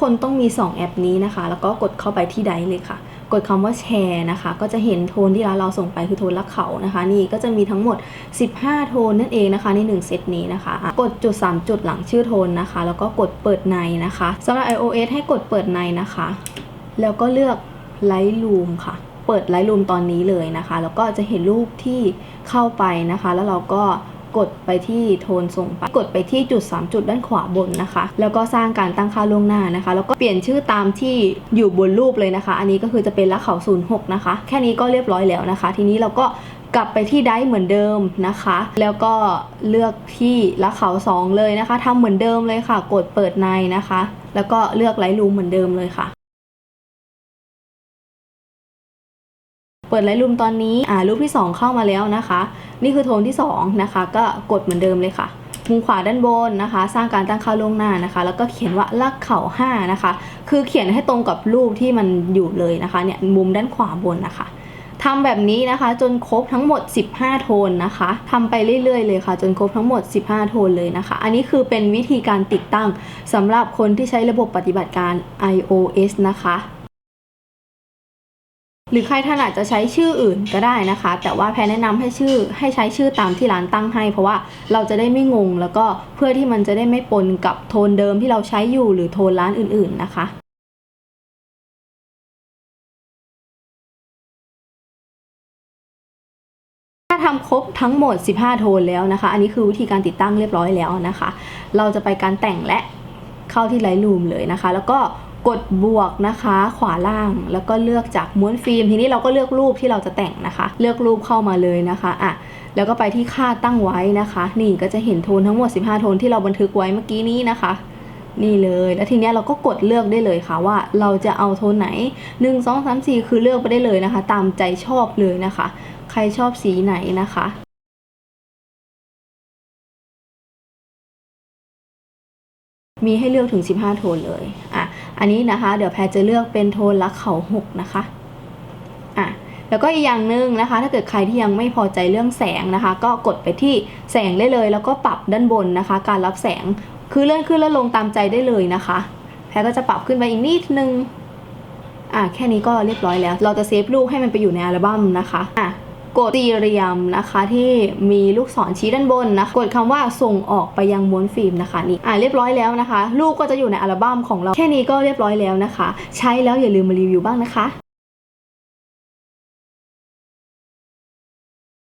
คนต้องมี 2 แอปนี้นะคะ แล้วก็กดเข้าไปที่ไดเลยค่ะ กดคำว่าแชร์นะคะ ก็จะเห็นโทนที่ร้านเราส่งไปคือโทนลักเขานะคะ นี่ก็จะมีทั้งหมด 15 โทนนั่นเองนะคะ ใน 1 เซตนี้นะคะ กดจุด 3 จุดหลังชื่อโทนนะคะ แล้วก็กดเปิดในนะคะสำหรับ iOS ให้กดเปิดในนะคะ แล้วก็เลือก Lightroom ค่ะเปิด Lightroom ตอนนี้เลยนะคะ แล้วก็จะเห็นรูปที่เข้าไปนะคะ แล้วเราก็ กดไปที่โทนส่งไป กดไปที่จุด 3 จุดด้านขวาบนนะคะ แล้วก็สร้างการตั้งค่าล่วงหน้านะคะ แล้วก็เปลี่ยนชื่อตามที่อยู่บนรูปเลยนะคะ อันนี้ก็คือจะเป็นละเขา06 นะคะ แค่นี้ก็เรียบร้อยแล้วนะคะ ทีนี้เราก็กลับไปที่ไดร์เหมือนเดิมนะคะ แล้วก็เลือกที่ละเขา2เลยนะคะทำเหมือนเดิมเลยค่ะ กดเปิดในนะคะ แล้วก็เลือกไลท์รูมเหมือนเดิมเลยค่ะ เปิดไลท์รูมตอนนี้อ่ารูปที่ 2 เข้ามาแล้วนะคะ นี่คือโทนที่ 2 นะคะ ก็กดเหมือนเดิมเลยค่ะ มุมขวาด้านบนนะคะ สร้างการตั้งค่าล่วงหน้านะคะ แล้วก็เขียนว่าลักเข่า5นะคะ คือเขียนให้ตรงกับรูปที่มันอยู่เลยนะคะเนี่ยมุมด้านขวาบนนะคะทำแบบนี้นะคะจนครบทั้งหมด 15 โทนนะคะทำไปเรื่อยๆเลยค่ะ จนครบทั้งหมด 15 โทนเลยนะคะ อันนี้คือเป็นวิธีการติดตั้งสำหรับคนที่ใช้ระบบปฏิบัติการ iOS นะคะ หรือใครถนัดจะใช้ชื่ออื่นก็ได้นะคะ แต่ว่าแพรแนะนำให้ชื่อให้ใช้ชื่อตามที่ร้านตั้งให้ เพราะว่าเราจะได้ไม่งง แล้วก็เพื่อที่มันจะได้ไม่ปนกับโทนเดิมที่เราใช้อยู่หรือโทนร้านอื่น ๆนะคะถ้าทำครบทั้งหมด 15 โทนแล้วนะคะ อันนี้คือวิธีการติดตั้งเรียบร้อยแล้วนะคะ เราจะไปการแต่งและเข้าที่ไลท์รูมเลยนะคะ แล้วก็ กดบวกนะคะขวาล่างแล้วก็เลือกจากม้วนฟิล์ม ทีนี้เราก็เลือกรูปที่เราจะแต่งนะคะ เลือกรูปเข้ามาเลยนะคะอะแล้วก็ไปที่ค่าตั้งไว้นะคะ นี่ก็จะเห็นโทนทั้งหมด 15 โทนที่เราบันทึกไว้เมื่อกี้นี้นะคะนี่เลย แล้วทีเนี้ยเราก็กดเลือกได้เลยค่ะว่าเราจะเอาโทนไหน 1 2 3 4 คือเลือกไปได้เลยนะคะ ตามใจชอบเลยนะคะ ใครชอบสีไหนนะคะมีให้เลือกถึง 15 โทนเลย อะ อันนี้นะคะ เดี๋ยวแพรจะเลือกเป็นโทนละเขา6นะคะอะแล้วก็อีกอย่างหนึ่งนะคะ ถ้าเกิดใครที่ยังไม่พอใจเรื่องแสงนะคะ ก็กดไปที่แสงได้เลย แล้วก็ปรับด้านบนนะคะ การรับแสงคือเลื่อนขึ้นและลงตามใจได้เลยนะคะ แพรก็จะปรับขึ้นไปอีกนิดนึงอะแค่นี้ก็เรียบร้อยแล้ว เราจะเซฟรูปให้มันไปอยู่ในอัลบั้มนะคะอะ กดสี่เหลี่ยมนะคะ ที่มีลูกศรชี้ด้านบนนะกดคำว่าส่งออกไปยังม้วนฟิล์มนะคะนี่อ่าเรียบร้อยแล้วนะคะ รูปก็จะอยู่ในอัลบั้มของเราแค่นี้ก็เรียบร้อยแล้วนะคะ ใช้แล้วอย่าลืมมารีวิวบ้างนะคะ